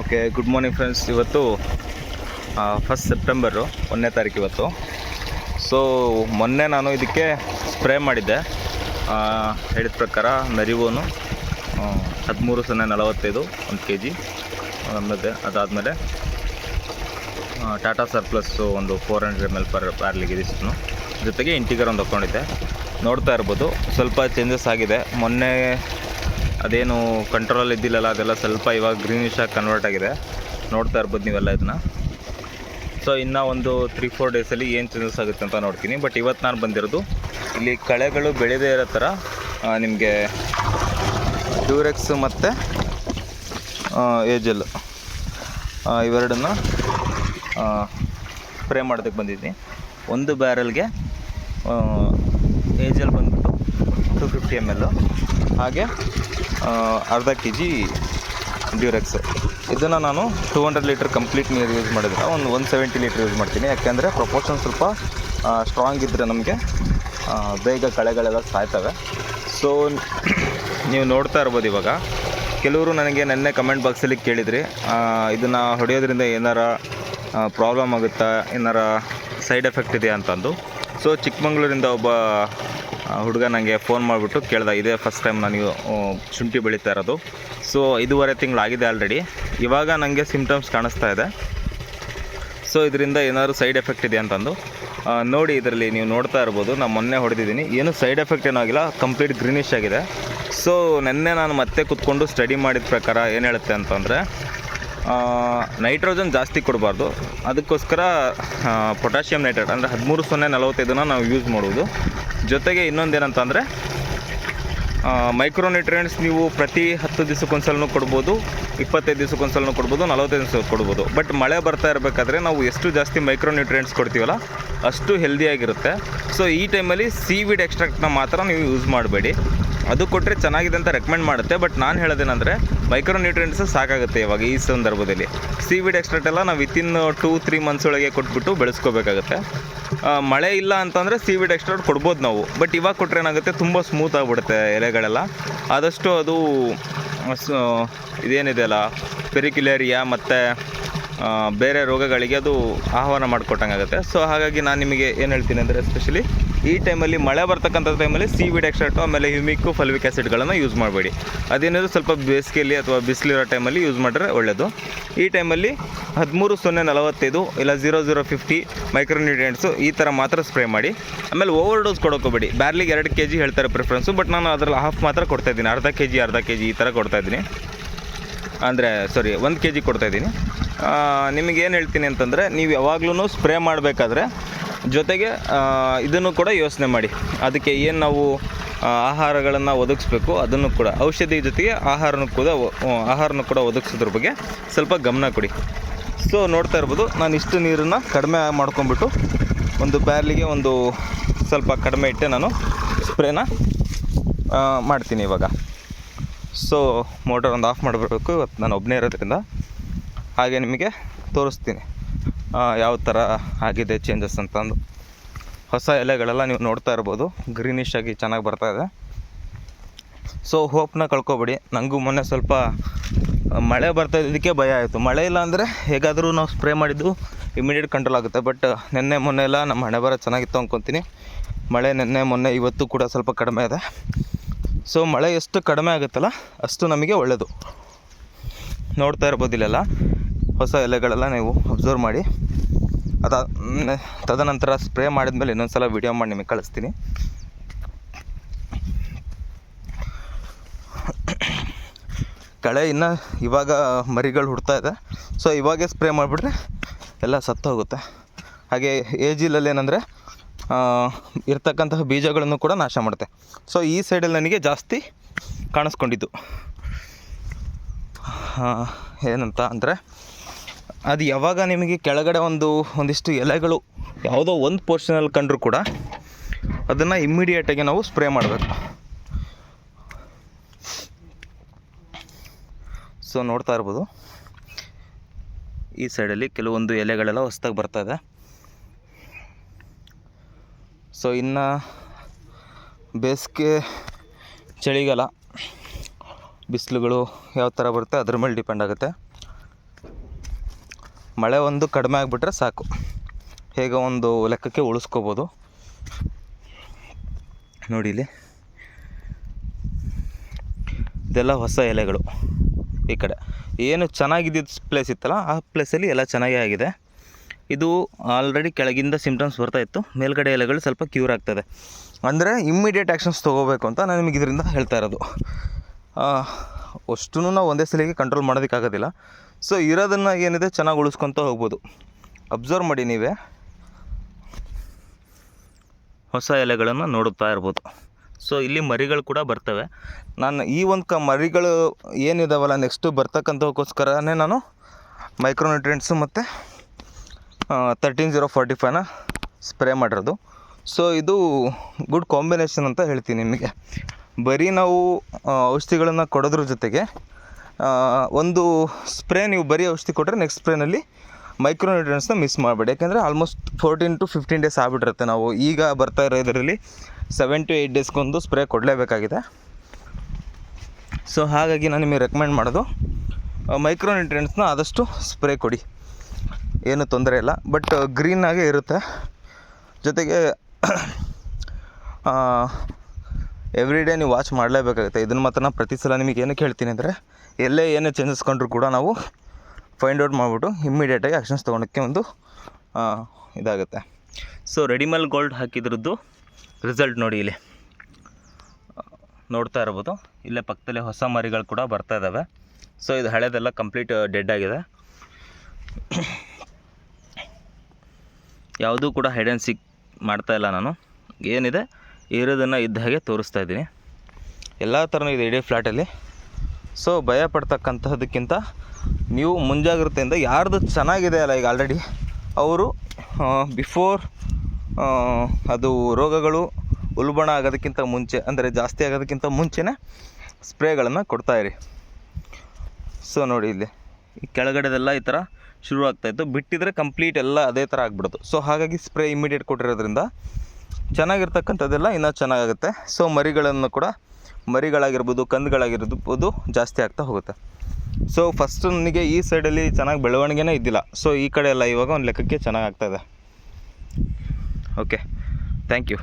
Okay good morning friends ಇವತ್ತು first September ಒಂದನೇ ತಾರೀಕು ಇವತ್ತು. ಸೊ ಮೊನ್ನೆ ನಾನು ಇದಕ್ಕೆ ಸ್ಪ್ರೇ ಮಾಡಿದ್ದೆ. ಹೇಳಿದ ಪ್ರಕಾರ ನರಿವೋನು ಹದಿಮೂರು ಸೊನ್ನೆ ನಲವತ್ತೈದು, ಒಂದು ಕೆ ಜಿ ಆಮೇಲೆ ಅದಾದಮೇಲೆ ಟಾಟಾ ಸರ್ಪ್ಲಸ್ಸು ಒಂದು four hundred M L per ಪ್ಯಾರ್ಲಿಗೆ ಇದಿಷ್ಟು ಜೊತೆಗೆ ಇಂಟಿಗರ್ ಒಂದು ಹಾಕ್ಕೊಂಡಿದ್ದೆ ನೋಡ್ತಾ ಇರ್ಬೋದು, ಸ್ವಲ್ಪ ಚೇಂಜಸ್ ಆಗಿದೆ. ಮೊನ್ನೆ ಅದೇನು ಕಂಟ್ರೋಲ್ ಇದ್ದಿಲ್ಲಲ್ಲ, ಅದೆಲ್ಲ ಸ್ವಲ್ಪ ಇವಾಗ ಗ್ರೀನಿಶ್ ಆಗಿ ಕನ್ವರ್ಟ್ ಆಗಿದೆ. ನೋಡ್ತಾ ಇರ್ಬೋದು ನೀವೆಲ್ಲ ಇದನ್ನ. ಸೊ ಇನ್ನು ಒಂದು ತ್ರೀ ಫೋರ್ ಡೇಸಲ್ಲಿ ಏನು ಚೇಂಜಸ್ ಆಗುತ್ತೆ ಅಂತ ನೋಡ್ತೀನಿ. ಬಟ್ ಇವತ್ತು ನಾನು ಬಂದಿರೋದು, ಇಲ್ಲಿ ಕಳೆಗಳು ಬೆಳೆದೇ ಇರೋ ಥರ ನಿಮಗೆ ಡ್ಯೂರೆಕ್ಸ್ ಮತ್ತು ಏಜಲ್ ಇವೆರಡನ್ನು ಸ್ಪ್ರೇ ಮಾಡೋದಕ್ಕೆ ಬಂದಿದ್ದೀನಿ. ಒಂದು ಬ್ಯಾರಲ್ಗೆ ಏಜಲ್ ಬಂದ್ಬಿಟ್ಟು ಟು ಫಿಫ್ಟಿ ಎಂ ಎಲ್ಲು ಹಾಗೆ ಅರ್ಧ ಕೆ ಜಿ ಡ್ಯೂರೆಕ್ಸ್. ಇದನ್ನು ನಾನು ಟೂ ಹಂಡ್ರೆಡ್ ಲೀಟ್ರ್ ಕಂಪ್ಲೀಟ್ ನೀರು ಯೂಸ್ ಮಾಡಿದ್ರೆ, ಒಂದು ಒನ್ ಸೆವೆಂಟಿ ಲೀಟ್ರ್ ಯೂಸ್ ಮಾಡ್ತೀನಿ. ಯಾಕೆಂದರೆ ಪ್ರಪೋರ್ಷನ್ ಸ್ವಲ್ಪ ಸ್ಟ್ರಾಂಗ್ ಇದ್ದರೆ ನಮಗೆ ಬೇಗ ಕಳೆಗಳೆಲ್ಲ ಸಾಯ್ತವೆ. ಸೊ ನೀವು ನೋಡ್ತಾ ಇರ್ಬೋದು ಇವಾಗ. ಕೆಲವರು ನನಗೆ ನೆನ್ನೆ ಕಮೆಂಟ್ ಬಾಕ್ಸಲ್ಲಿ ಕೇಳಿದ್ರಿ. ಇದನ್ನು ಹೊಡೆಯೋದ್ರಿಂದ ಏನಾರ ಪ್ರಾಬ್ಲಮ್ ಆಗುತ್ತಾ, ಏನಾರ ಸೈಡ್ ಎಫೆಕ್ಟ್ ಇದೆಯಾ ಅಂತಂದು. ಸೊ ಚಿಕ್ಕಮಂಗ್ಳೂರಿಂದ ಒಬ್ಬ ಹುಡುಗ ನನಗೆ ಫೋನ್ ಮಾಡಿಬಿಟ್ಟು ಕೇಳ್ದ, ಇದೇ ಫಸ್ಟ್ ಟೈಮ್ ನನಗೆ ಶುಂಠಿ ಬೆಳೀತಾ ಇರೋದು. ಸೊ ಐದೂವರೆ ತಿಂಗಳಾಗಿದೆ ಆಲ್ರೆಡಿ ಇವಾಗ ನನಗೆ ಸಿಮ್ಟಮ್ಸ್ ಕಾಣಿಸ್ತಾ ಇದೆ. ಸೊ ಇದರಿಂದ ಏನಾದರೂ ಸೈಡ್ ಎಫೆಕ್ಟ್ ಇದೆ ಅಂತಂದು ನೋಡಿ ಇದರಲ್ಲಿ ನೀವು ನೋಡ್ತಾ ಇರ್ಬೋದು. ನಾನು ಮೊನ್ನೆ ಹೊಡೆದಿದ್ದೀನಿ. ಏನು ಸೈಡ್ ಎಫೆಕ್ಟ್ ಏನೂ ಆಗಿಲ್ಲ ಕಂಪ್ಲೀಟ್ ಗ್ರೀನಿಶ್ ಆಗಿದೆ. ಸೊ ನಿನ್ನೆ ನಾನು ಮತ್ತೆ ಕುತ್ಕೊಂಡು ಸ್ಟಡಿ ಮಾಡಿದ ಪ್ರಕಾರ ಏನು ಹೇಳುತ್ತೆ ಅಂತಂದರೆ ನೈಟ್ರೋಜನ್ ಜಾಸ್ತಿ ಕೊಡಬಾರ್ದು. ಅದಕ್ಕೋಸ್ಕರ ಪೊಟ್ಯಾಷಿಯಂ ನೈಟ್ರೇಟ್ ಅಂದರೆ ಹದಿಮೂರು ಸೊನ್ನೆ ನಲವತ್ತೈದನ್ನು ನಾವು ಯೂಸ್ ಮಾಡೋದು ಜೊತೆಗೆ ಇನ್ನೊಂದೇನಂತಂದರೆ ಮೈಕ್ರೋನ್ಯೂಟ್ರಿಯೆಂಟ್ಸ್ ನೀವು ಪ್ರತಿ ಹತ್ತು ದಿವಸಕ್ಕೊಂದ್ಸಲೂ ಕೊಡ್ಬೋದು, ಇಪ್ಪತ್ತೈದು ದಿವಸಕ್ಕೊಂದ್ಸಲೂ ಕೊಡ್ಬೋದು, ನಲವತ್ತೈದು ದಿವಸ ಕೊಡ್ಬೋದು. ಬಟ್ ಮಳೆ ಬರ್ತಾ ಇರಬೇಕಾದ್ರೆ ನಾವು ಎಷ್ಟು ಜಾಸ್ತಿ ಮೈಕ್ರೋನ್ಯೂಟ್ರಿಯೆಂಟ್ಸ್ ಕೊಡ್ತೀವಲ್ಲ, ಅಷ್ಟು ಹೆಲ್ದಿಯಾಗಿರುತ್ತೆ ಸೊ ಈ ಟೈಮಲ್ಲಿ ಸೀವಿಡ್ ಎಕ್ಸ್ಟ್ರಾಕ್ಟ್ನ ಮಾತ್ರ ನೀವು ಯೂಸ್ ಮಾಡಬೇಡಿ. ಅದು ಕೊಟ್ಟರೆ ಚೆನ್ನಾಗಿದೆ ಅಂತ ರೆಕಮೆಂಡ್ ಮಾಡುತ್ತೆ. ಬಟ್ ನಾನು ಹೇಳೋದೇನೆಂದರೆ ಮೈಕ್ರೋನ್ಯೂಟ್ರಿಯೆಂಟ್ಸ್ ಸಾಕಾಗುತ್ತೆ ಇವಾಗ ಈ ಸಂದರ್ಭದಲ್ಲಿ. ಸೀವಿಡ್ ಎಕ್ಸ್ಟ್ರಾಟ್ ಎಲ್ಲ ನಾವು ವಿತಿನ್ ಟೂ ತ್ರೀ ಮಂತ್ಸ್ ಒಳಗೆ ಕೊಟ್ಬಿಟ್ಟು ಬೆಳೆಸ್ಕೋಬೇಕಾಗುತ್ತೆ. ಮಳೆ ಇಲ್ಲ ಅಂತಂದರೆ ಸಿ ವಿಡ್ ಎಕ್ಸ್ಟ್ರಾಟ್ ಕೊಡ್ಬೋದು ನಾವು. ಬಟ್ ಇವಾಗ ಕೊಟ್ಟರೆ ಏನಾಗುತ್ತೆ, ತುಂಬ ಸ್ಮೂತ್ ಆಗಿಬಿಡುತ್ತೆ ಎಲೆಗಳೆಲ್ಲ. ಆದಷ್ಟು ಅದು ಇದೇನಿದೆಯಲ್ಲ ಪೆರಿಕ್ಯುಲೇರಿಯಾ ಮತ್ತು ಬೇರೆ ರೋಗಗಳಿಗೆ ಅದು ಆಹ್ವಾನ ಮಾಡಿಕೊಟ್ಟಂಗಾಗುತ್ತೆ. ಸೊ ಹಾಗಾಗಿ ನಾನು ನಿಮಗೆ ಏನು ಹೇಳ್ತೀನಿ ಅಂದರೆ ಎಸ್ಪೆಷಲಿ ಈ ಟೈಮಲ್ಲಿ ಮಳೆ ಬರ್ತಕ್ಕಂಥ ಟೈಮಲ್ಲಿ ಸಿ ವಿಡ್ ಎಕ್ಸ್ಟ್ರಾಕ್ಟು ಆಮೇಲೆ ಹ್ಯೂಮಿಕ್ಕು ಫಲ್ವಿಕ್ ಆ್ಯಸಿಡ್ಗಳನ್ನು ಯೂಸ್ ಮಾಡಬೇಡಿ. ಅದೇನಿದ್ರು ಸ್ವಲ್ಪ ಬೇಸಿಗೆಯಲ್ಲಿ ಅಥವಾ ಬಿಸಿಲಿರೋ ಟೈಮಲ್ಲಿ ಯೂಸ್ ಮಾಡಿದ್ರೆ ಒಳ್ಳೆಯದು ಈ ಟೈಮಲ್ಲಿ ಹದಿಮೂರು ಸೊನ್ನೆ ನಲವತ್ತೈದು ಇಲ್ಲ ಝೀರೋ ಝೀರೋ ಫಿಫ್ಟಿ ಮೈಕ್ರೋನ್ಯೂಟ್ರಿಯೆಂಟ್ಸು ಈ ಥರ ಮಾತ್ರ ಸ್ಪ್ರೇ ಮಾಡಿ. ಆಮೇಲೆ ಓವರ್ ಡೋಸ್ ಕೊಡೋಕೋಬೇಡಿ ಬ್ಯಾರ್ಲಿಗೆ ಎರಡು ಕೆ ಜಿ ಹೇಳ್ತಾರೆ ಪ್ರಿಫ್ರೆನ್ಸು ಬಟ್ ನಾನು ಅದರಲ್ಲಿ ಹಾಫ್ ಮಾತ್ರ ಕೊಡ್ತಾ ಇದ್ದೀನಿ. ಅರ್ಧ ಕೆ ಜಿ ಅರ್ಧ ಕೆ ಜಿ ಈ ಥರ ಕೊಡ್ತಾ ಇದ್ದೀನಿ. ಅಂದರೆ ಸಾರಿ ಒಂದು ಕೆ ಜಿ ಕೊಡ್ತಾಯಿದ್ದೀನಿ ನಿಮಗೆ ಏನು ಹೇಳ್ತೀನಿ ಅಂತಂದರೆ, ನೀವು ಯಾವಾಗ್ಲೂ ಸ್ಪ್ರೇ ಮಾಡಬೇಕಾದ್ರೆ ಜೊತೆಗೆ ಇದನ್ನು ಕೂಡ ಯೋಚನೆ ಮಾಡಿ. ಅದಕ್ಕೆ ಏನು ನಾವು ಆಹಾರಗಳನ್ನು ಒದಗಿಸ್ಬೇಕು, ಅದನ್ನು ಕೂಡ. ಔಷಧಿ ಜೊತೆಗೆ ಆಹಾರನೂ ಕೂಡ ಆಹಾರನ ಕೂಡ ಒದಗಿಸೋದ್ರ ಬಗ್ಗೆ ಸ್ವಲ್ಪ ಗಮನ ಕೊಡಿ. ಸೊ ನೋಡ್ತಾ ಇರ್ಬೋದು, ನಾನು ಇಷ್ಟು ನೀರನ್ನು ಕಡಿಮೆ ಮಾಡ್ಕೊಂಬಿಟ್ಟು ಒಂದು ಬ್ಯಾರ್ಲಿಗೆ ಒಂದು ಸ್ವಲ್ಪ ಕಡಿಮೆ ಇಟ್ಟೆ ನಾನು ಸ್ಪ್ರೇನ ಮಾಡ್ತೀನಿ ಇವಾಗ. ಸೊ ಮೋಟರ್ ಒಂದು ಆಫ್ ಮಾಡಬೇಕು, ಇವತ್ತು ನಾನು ಒಬ್ಬನೇ ಇರೋದ್ರಿಂದ. ಹಾಗೆ ನಿಮಗೆ ತೋರಿಸ್ತೀನಿ. ಯಾವ ಥರ ಆಗಿದೆ ಚೇಂಜಸ್ ಅಂತಂದು. ಹೊಸ ಎಲೆಗಳೆಲ್ಲ ನೀವು ನೋಡ್ತಾ ಇರ್ಬೋದು. ಗ್ರೀನಿಶ್ ಆಗಿ ಚೆನ್ನಾಗಿ ಬರ್ತಾ ಇದೆ. ಸೊ ಹೋಪ್ನ ಕಳ್ಕೊಬೇಡಿ. ನನಗೂ ಮೊನ್ನೆ ಸ್ವಲ್ಪ ಮಳೆ ಬರ್ತಾ ಇದ್ದಕ್ಕೆ ಭಯ ಆಯಿತು. ಮಳೆ ಇಲ್ಲ ಅಂದರೆ ಹೇಗಾದರೂ ನಾವು ಸ್ಪ್ರೇ ಮಾಡಿದ್ದು ಇಮಿಡಿಯೇಟ್ ಕಂಟ್ರೋಲ್ ಆಗುತ್ತೆ. ಬಟ್ ನಿನ್ನೆ ಮೊನ್ನೆ ಎಲ್ಲ ನಮ್ಮ ಹಣೆ ಬರ ಚೆನ್ನಾಗಿತ್ತು ಅಂದ್ಕೊತೀನಿ ಮಳೆ ನಿನ್ನೆ ಮೊನ್ನೆ ಇವತ್ತು ಕೂಡ ಸ್ವಲ್ಪ ಕಡಿಮೆ ಇದೆ. ಸೊ ಮಳೆ ಎಷ್ಟು ಕಡಿಮೆ ಆಗುತ್ತಲ್ಲ ಅಷ್ಟು ನಮಗೆ ಒಳ್ಳೆಯದು ನೋಡ್ತಾ ಇರ್ಬೋದು ಇಲ್ಲೆಲ್ಲ. ಹೊಸ ಎಲೆಗಳೆಲ್ಲ ನೀವು ಅಬ್ಸರ್ವ್ ಮಾಡಿ. ಅದ ತದನಂತರ ಸ್ಪ್ರೇ ಮಾಡಿದ್ಮೇಲೆ ಇನ್ನೊಂದು ಸಲ ವಿಡಿಯೋ ಮಾಡಿ ನಿಮಗೆ ಕಳಿಸ್ತೀನಿ. ಕಳೆ ಇನ್ನು ಇವಾಗ ಮರಿಗಳು ಹುಡ್ತಾ ಇದೆ. ಸೊ, ಇವಾಗೇ ಸ್ಪ್ರೇ ಮಾಡಿಬಿಟ್ರೆ ಎಲ್ಲ ಸತ್ತು ಹೋಗುತ್ತೆ. ಹಾಗೆ ಏಜಿಲಲ್ಲಿ ಏನಂದರೆ ಇರ್ತಕ್ಕಂತಹ ಬೀಜಗಳನ್ನು ಕೂಡ ನಾಶ ಮಾಡುತ್ತೆ. ಸೊ, ಈ ಸೈಡಲ್ಲಿ ನನಗೆ ಜಾಸ್ತಿ ಕಾಣಿಸ್ಕೊಂಡಿದ್ದು. ಏನಂತ ಅಂದರೆ ಅದು ಯಾವಾಗ ನಿಮಗೆ ಕೆಳಗಡೆ ಒಂದು, ಒಂದಿಷ್ಟು ಎಲೆಗಳು ಯಾವುದೋ ಒಂದು ಪೋರ್ಷನಲ್ಲಿ ಕಂಡ್ರೂ ಕೂಡ ಅದನ್ನು ಇಮ್ಮಿಡಿಯೇಟಾಗಿ ನಾವು ಸ್ಪ್ರೇ ಮಾಡಬೇಕು. ಸೊ ನೋಡ್ತಾ ಇರ್ಬೋದು. ಈ ಸೈಡಲ್ಲಿ ಕೆಲವೊಂದು ಎಲೆಗಳೆಲ್ಲ ಹೊಸ್ದಾಗಿ ಬರ್ತಾ ಇದೆ. ಸೊ ಇನ್ನು ಬೇಸಿಗೆ ಚಳಿಗಾಲ, ಬಿಸಿಲುಗಳು ಯಾವ ಥರ ಬರುತ್ತೆ ಅದ್ರ ಮೇಲೆ ಡಿಪೆಂಡ್ ಆಗುತ್ತೆ. ಮಳೆ ಒಂದು ಕಡಿಮೆ ಆಗಿಬಿಟ್ರೆ ಸಾಕು. ಹೇಗೆ ಒಂದು ಲೆಕ್ಕಕ್ಕೆ ಉಳಿಸ್ಕೋಬೋದು. ನೋಡಿ ಇಲ್ಲಿ. ಇದೆಲ್ಲ ಹೊಸ ಎಲೆಗಳು ಈ ಕಡೆ. ಏನು ಚೆನ್ನಾಗಿದ್ದಿದ್ದ ಪ್ಲೇಸ್ ಇತ್ತಲ್ಲ, ಆ ಪ್ಲೇಸಲ್ಲಿ ಎಲ್ಲ ಚೆನ್ನಾಗೇ ಆಗಿದೆ. ಇದು ಆಲ್ರೆಡಿ ಕೆಳಗಿಂದ ಸಿಮ್ಟಮ್ಸ್ ಬರ್ತಾ ಇತ್ತು. ಮೇಲ್ಗಡೆ ಎಲೆಗಳು ಸ್ವಲ್ಪ ಕ್ಯೂರ್ ಆಗ್ತದೆ. ಅಂದರೆ ಇಮ್ಮಿಡಿಯೇಟ್ ಆ್ಯಕ್ಷನ್ಸ್ ತೊಗೋಬೇಕು ಅಂತ ನಾನು ನಿಮಗೆ ಇದರಿಂದ ಹೇಳ್ತಾ ಇರೋದು. ಅಷ್ಟು ನಾವು ಒಂದೇ ಸಲಿಗೆ ಕಂಟ್ರೋಲ್ ಮಾಡೋದಕ್ಕಾಗೋದಿಲ್ಲ. ಸೊ ಇರೋದನ್ನು ಏನಿದೆ ಚೆನ್ನಾಗಿ ಉಳಿಸ್ಕೊತ ಹೋಗ್ಬೋದು. ಅಬ್ಸರ್ವ್ ಮಾಡಿ ನೀವೇ. ಹೊಸ ಎಲೆಗಳನ್ನು ನೋಡುತ್ತಾ ಇರ್ಬೋದು. ಸೊ ಇಲ್ಲಿ ಮರಿಗಳು ಕೂಡ ಬರ್ತವೆ. ನಾನು ಈ ಒಂದು ಕ ಮರಿಗಳು ಏನಿದಾವಲ್ಲ ನೆಕ್ಸ್ಟು ಬರ್ತಕ್ಕಂಥಕ್ಕೋಸ್ಕರನೇ ನಾನು ಮೈಕ್ರೋನ್ಯೂಟ್ರಿಯೆಂಟ್ಸು ಮತ್ತು ತರ್ಟೀನ್ ಜೀರೋ ಫಾರ್ಟಿ ಫೈವ್ನ ಸ್ಪ್ರೇ ಮಾಡಿರೋದು. ಸೊ ಇದು ಗುಡ್ ಕಾಂಬಿನೇಷನ್ ಅಂತ ಹೇಳ್ತೀನಿ ನಿಮಗೆ. ಬರೀ ನಾವು ಔಷಧಿಗಳನ್ನು ಕೊಡೋದ್ರ ಜೊತೆಗೆ ಒಂದು ಸ್ಪ್ರೇ ನೀವು ಬರೀ ಔಷಧಿ ಕೊಟ್ಟರೆ ನೆಕ್ಸ್ಟ್ ಸ್ಪ್ರೇನಲ್ಲಿ ಮೈಕ್ರೋನ್ಯೂಟ್ರಿಯನ್ಸ್ನ ಮಿಸ್ ಮಾಡಬೇಡಿ. ಯಾಕೆಂದರೆ almost fourteen to fifteen days ಆಗಿಬಿಟ್ಟಿರುತ್ತೆ ನಾವು. ಈಗ ಬರ್ತಾ ಇರೋ ಇದರಲ್ಲಿ ಸೆವೆನ್ ಟು ಏಯ್ಟ್ ಡೇಸ್ಗೊಂದು ಸ್ಪ್ರೇ ಕೊಡಲೇಬೇಕಾಗಿದೆ. ಸೊ ಹಾಗಾಗಿ ನಾನು ನಿಮಗೆ ರೆಕಮೆಂಡ್ ಮಾಡೋದು ಮೈಕ್ರೋನ್ಯೂಟ್ರಿಯನ್ಸ್ನ ಆದಷ್ಟು ಸ್ಪ್ರೇ ಕೊಡಿ. ಏನು ತೊಂದರೆ ಇಲ್ಲ. ಬಟ್ ಗ್ರೀನಾಗೇ ಇರುತ್ತೆ. ಜೊತೆಗೆ ಎವ್ರಿ ಡೇ ನೀವು ವಾಚ್ ಮಾಡಲೇಬೇಕಾಗುತ್ತೆ. ಇದನ್ನು ಮಾತ್ರ ನಾನು ಪ್ರತಿ ಸಲ ನಿಮಗೆ ಏನಕ್ಕೆ ಹೇಳ್ತೀನಿ ಅಂದರೆ, ಎಲ್ಲೇ ಏನೇ ಚೇಂಜಸ್ ಕಂಡ್ರೂ ಕೂಡ ನಾವು ಫೈಂಡ್ ಔಟ್ ಮಾಡಿಬಿಟ್ಟು ಇಮ್ಮಿಡಿಯೇಟಾಗಿ ಆ್ಯಕ್ಷನ್ಸ್ ತೊಗೊಳಕ್ಕೆ ಒಂದು ಇದಾಗುತ್ತೆ. ಸೊ ರೆಡಿಮೇಲ್ ಗೋಲ್ಡ್ ಹಾಕಿದ್ರದ್ದು ರಿಸಲ್ಟ್ ನೋಡಿ ಇಲ್ಲಿ. ನೋಡ್ತಾ ಇರ್ಬೋದು. ಇಲ್ಲೇ ಪಕ್ಕದಲ್ಲೇ ಹೊಸ ಮರಿಗಳು ಕೂಡ ಬರ್ತಾ ಇದ್ದಾವೆ ಸೊ ಇದು ಹಳೆದೆಲ್ಲ ಕಂಪ್ಲೀಟ್ ಡೆಡ್ ಆಗಿದೆ. ಯಾವುದೂ ಕೂಡ ಹೈಡೆನ್ಸಿಕ್ ಸಿಕ್ ಮಾಡ್ತಾ ಇಲ್ಲ ನಾನು. ಏನಿದೆ? ಇರೋದನ್ನು ಇದ್ದ ಹಾಗೆ ತೋರಿಸ್ತಾ ಇದ್ದೀನಿ. ಎಲ್ಲ ಥರನೂ ಇದೆ ಇಡೀ ಫ್ಲ್ಯಾಟಲ್ಲಿ ಸೊ ಭಯ ಪಡ್ತಕ್ಕಂತಹದಕ್ಕಿಂತ ನೀವು ಮುಂಜಾಗ್ರತೆಯಿಂದ ಯಾರ್ದು ಚೆನ್ನಾಗಿದೆ ಅಲ್ಲ ಈಗ ಆಲ್ರೆಡಿ ಅವರು ಬಿಫೋರ್ ಅದು ರೋಗಗಳು ಉಲ್ಬಣ ಆಗೋದಕ್ಕಿಂತ ಮುಂಚೆ, ಅಂದರೆ ಜಾಸ್ತಿ ಆಗೋದಕ್ಕಿಂತ ಮುಂಚೆನೇ ಸ್ಪ್ರೇಗಳನ್ನು ಕೊಡ್ತಾಯಿರಿ ಸೊ ನೋಡಿ ಇಲ್ಲಿ, ಈ ಕೆಳಗಡೆದೆಲ್ಲ ಈ ಥರ ಶುರು ಆಗ್ತಾಯಿತ್ತು ಬಿಟ್ಟಿದ್ರೆ ಕಂಪ್ಲೀಟ್ ಎಲ್ಲ ಅದೇ ಥರ ಆಗ್ಬಿಡೋದು ಸೊ ಹಾಗಾಗಿ ಸ್ಪ್ರೇ ಇಮಿಡಿಯೇಟ್ ಕೊಟ್ಟಿರೋದ್ರಿಂದ ಚೆನ್ನಾಗಿರ್ತಕ್ಕಂಥದ್ದೆಲ್ಲ ಇನ್ನೂ ಚೆನ್ನಾಗಾಗುತ್ತೆ. ಸೊ ಮರಿಗಳನ್ನು ಕೂಡ ಮರಿಗಳಾಗಿರ್ಬೋದು, ಕಂದುಗಳಾಗಿರ್ಬೋದು ಜಾಸ್ತಿ ಆಗ್ತಾ ಹೋಗುತ್ತೆ. ಸೊ ಫಸ್ಟ್ ನನಗೆ ಈ ಸೈಡಲ್ಲಿ ಚೆನ್ನಾಗಿ ಬೆಳವಣಿಗೆನೇ ಇದ್ದಿಲ್ಲ. ಸೊ ಈ ಕಡೆ ಎಲ್ಲ ಇವಾಗ ಒಂದು ಲೆಕ್ಕಕ್ಕೆ ಚೆನ್ನಾಗಿ ಆಗ್ತಾಯಿದೆ ಓಕೆ ಥ್ಯಾಂಕ್ ಯು